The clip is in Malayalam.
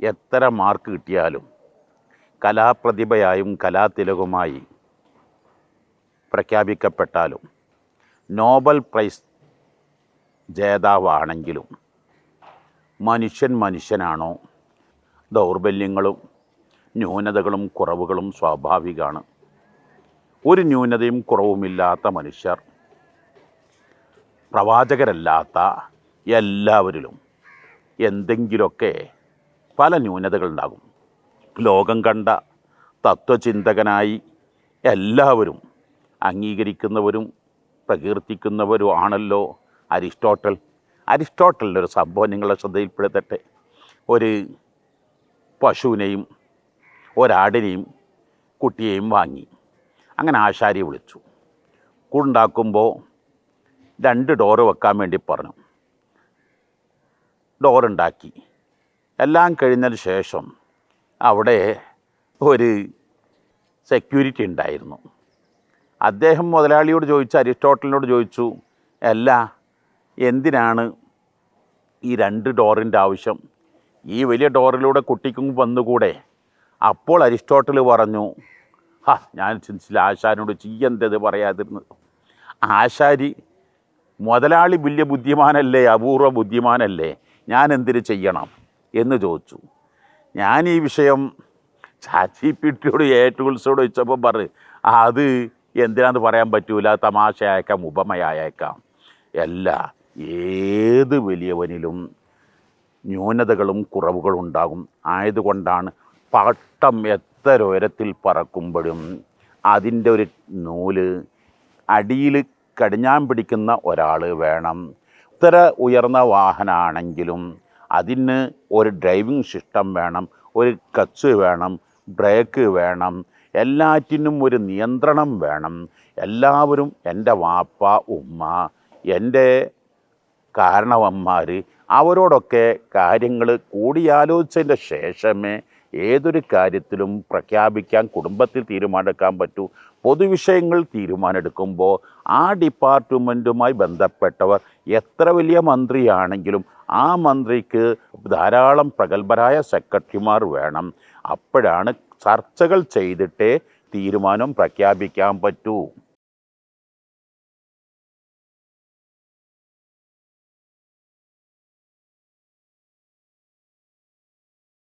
എത്ര മാർക്ക് കിട്ടിയാലും കലാപ്രതിഭയായും കലാതിലകുമായി പ്രഖ്യാപിക്കപ്പെട്ടാലും നോബൽ പ്രൈസ് ജേതാവാണെങ്കിലും മനുഷ്യൻ മനുഷ്യനാണോ? ദൗർബല്യങ്ങളും ന്യൂനതകളും കുറവുകളും സ്വാഭാവികമാണ് ഒരു ന്യൂനതയും കുറവുമില്ലാത്ത മനുഷ്യർ പ്രവാചകരല്ലാത്ത എല്ലാവരിലും എന്തെങ്കിലുമൊക്കെ പല ന്യൂനതകളുണ്ടാകും. ലോകം കണ്ട തത്വചിന്തകനായി എല്ലാവരും അംഗീകരിക്കുന്നവരും പ്രകീർത്തിക്കുന്നവരും ആണല്ലോ അരിസ്റ്റോട്ടൽ. അരിസ്റ്റോട്ടലിന്റെ ഒരു സംഭവം നിങ്ങളുടെ ശ്രദ്ധയിൽപ്പെടുത്തട്ടെ. ഒരു പശുവിനെയും ഒരാടിനെയും കുട്ടിയെയും വാങ്ങി. അങ്ങനെ ആശാരി വിളിച്ചു. കൂടുണ്ടാക്കുമ്പോൾ രണ്ട് ഡോറ് വെക്കാൻ വേണ്ടി പറഞ്ഞു. ഡോറുണ്ടാക്കി. എല്ലാം കഴിഞ്ഞതിന് ശേഷം അവിടെ ഒരു സെക്യൂരിറ്റി ഉണ്ടായിരുന്നു. അദ്ദേഹം മുതലാളിയോട് ചോദിച്ചു അരിസ്റ്റോട്ടലിനോട് ചോദിച്ചു അല്ല എന്തിനാണ് ഈ രണ്ട് ഡോറിന്റെ ആവശ്യം? ഈ വലിയ ഡോറിലൂടെ കുട്ടിക്കും വന്നുകൂടെ? അപ്പോൾ അരിസ്റ്റോട്ടൽ പറഞ്ഞു ഹാ ഞാൻ ചിന്തിച്ചില്ല ആശാരിനോട് ചെയ്യേണ്ടത് പറയാതിരുന്നത്. ആശാരി മുതലാളി വലിയ ബുദ്ധിമാനല്ലേ അപൂർവ ബുദ്ധിമാനല്ലേ? ഞാൻ എന്തിന് ചെയ്യണം? എന്ന് ചോദിച്ചു. ഞാൻ ഈ വിഷയം ചാച്ചി പിട്ടിയോട് ടൂൾസോട് ചോദിച്ചപ്പോൾ പറ അത് എന്തിനാന്ന് പറയാൻ പറ്റൂല തമാശയായേക്കാം ഉപമയായേക്കാം. അല്ല ഏത് വലിയവനിലും ന്യൂനതകളും കുറവുകളും ഉണ്ടാകും. ആയതുകൊണ്ടാണ് പട്ടം എത്ര ഉയരത്തിൽ പറക്കുമ്പോഴും അതിന്റെ ഒരു നൂൽ അടിയിൽ കടിഞ്ഞാൻ പിടിക്കുന്ന ഒരാൾ വേണം. ഇത്ര ഉയർന്ന വാഹനമാണെങ്കിലും അതിന് ഒരു ഡ്രൈവിംഗ് സിസ്റ്റം വേണം ഒരു കച്ച് വേണം ബ്രേക്ക് വേണം എല്ലാറ്റിനും ഒരു നിയന്ത്രണം വേണം. എല്ലാവരും എന്റെ വാപ്പ ഉമ്മ എന്റെ കാരണവന്മാർ അവരോടൊക്കെ കാര്യങ്ങൾ കൂടിയാലോചിച്ചതിന്റെ ശേഷമേ ഏതൊരു കാര്യത്തിലും പ്രഖ്യാപിക്കാൻ കുടുംബത്തിൽ തീരുമാനമെടുക്കാൻ പറ്റൂ. പൊതുവിഷയങ്ങൾ തീരുമാനമെടുക്കുമ്പോൾ ആ ഡിപ്പാർട്ട്മെന്റുമായി ബന്ധപ്പെട്ടവർ എത്ര വലിയ മന്ത്രിയാണെങ്കിലും ആ മന്ത്രിക്ക് ധാരാളം പ്രഗത്ഭരായ സെക്രട്ടറിമാർ വേണം. അപ്പോഴാണ് ചർച്ചകൾ ചെയ്തിട്ടേ തീരുമാനം പ്രഖ്യാപിക്കാൻ പറ്റൂ.